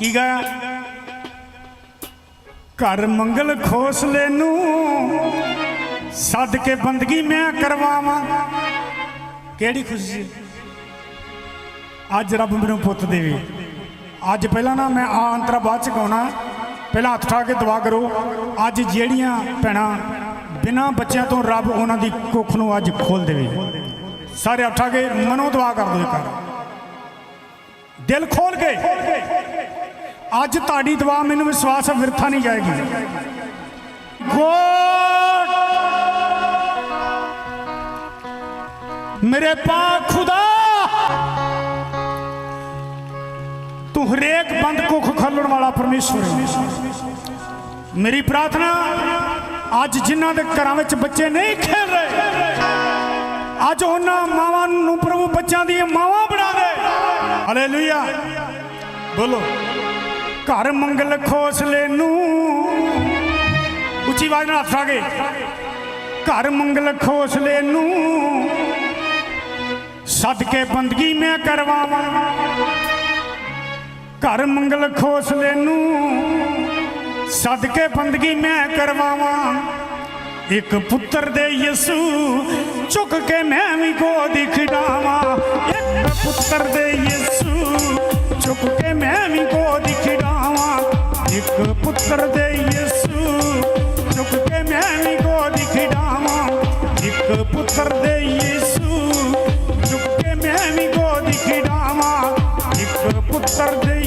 ਕੀ ਗਾਇਆ? ਘਰ ਮੰਗਲ ਖੋਸਲੇ ਨੂੰ ਸੱਦ ਕੇ ਬੰਦਗੀ ਮੈਂ ਕਰਵਾਵਾਂ। ਕਿਹੜੀ ਖੁਸ਼ੀ ਅੱਜ ਰੱਬ ਮੈਨੂੰ ਪੁੱਤ ਦੇਵੇ। ਅੱਜ ਪਹਿਲਾਂ ਨਾ ਮੈਂ ਆ ਅੰਤਰਾ ਬਾਅਦ ਚ ਗਾਉਣਾ। ਪਹਿਲਾਂ ਹੱਥ ਠਾ ਕੇ ਦੁਆ ਕਰੋ। ਅੱਜ ਜਿਹੜੀਆਂ ਭੈਣਾਂ ਬਿਨਾਂ ਬੱਚਿਆਂ ਤੋਂ ਰੱਬ ਉਹਨਾਂ ਦੀ ਕੁੱਖ ਨੂੰ ਅੱਜ ਖੋਲ ਦੇਵੇ। ਸਾਰੇ ਹੱਥ ਠਾ ਕੇ ਮਨੋਂ ਦੁਆ ਕਰ ਦਿਓ ਇੱਕ ਦਿਲ ਖੋਲ ਕੇ। ਅੱਜ ਤੁਹਾਡੀ ਦੁਆ ਮੈਨੂੰ ਵਿਸ਼ਵਾਸ ਹੈ ਵਿਰਥਾ ਨਹੀਂ ਜਾਏਗੀ। ਗੋਡ! ਮੇਰੇ ਪਾਕ ਖੁਦਾ! ਤੂੰ ਹਰੇਕ ਬੰਦ ਕੁੱਖ ਖੋਲਣ ਵਾਲਾ ਪਰਮੇਸ਼ਵਰ ਮੇਰੀ ਪ੍ਰਾਰਥਨਾ, ਅੱਜ ਜਿਨ੍ਹਾਂ ਦੇ ਘਰਾਂ ਵਿੱਚ ਬੱਚੇ ਨਹੀਂ ਖੇਡ ਰਹੇ, ਅੱਜ ਉਹਨਾਂ ਮਾਵਾਂ ਨੂੰ ਪ੍ਰਭੂ ਬੱਚਿਆਂ ਦੀਆਂ ਮਾਵਾਂ ਬਣਾ ਦੇ। ਹਾਲੇਲੂਇਆ ਬੋਲੋ। ਘਰ ਮੰਗਲ ਖੋਸਲੇ ਨੂੰ। ਉੱਚੀ ਆਵਾਜ਼ ਨਾਲ ਹੱਥ ਘਰ ਮੰਗਲ ਖੋਸਲੇ ਨੂੰ। ਸਦਕੇ ਬੰਦਗੀ ਮੈਂ ਕਰਵਾਵਾਂ। ਘਰ ਮੰਗਲ ਖੋਸਲੇ ਨੂੰ। ਸਦਕੇ ਬੰਦਗੀ ਮੈਂ ਕਰਵਾਵਾਂ। ਇੱਕ ਪੁੱਤਰ ਦੇ ਯਿਸੂ ਚੁੱਕ ਕੇ ਮੈਂ ਵੀ ਗੋਦੀ ਖਿਡਾਵਾਂ। ਇੱਕ ਪੁੱਤਰ ਦੇ ਯਿਸੂ ਚੁੱਕ ਕੇ ਮੈਂ ਵੀ ਗੋਦੀ ਖਿਡਾਵਾਂ। ਕਰਦੇ ਯਿਸੂ ਝੁਕ ਕੇ ਮੈਂ ਵੀ ਗੋਦੀ ਖਿਡਾਵਾਂ। ਇੱਕ ਪੁੱਤਰ ਦੇ ਯਿਸੂ ਕੇ ਮੈਂ ਵੀ ਗੋਦੀ ਖਿਡਾਵਾਂ। ਇੱਕ ਪੁੱਤਰ ਦੇ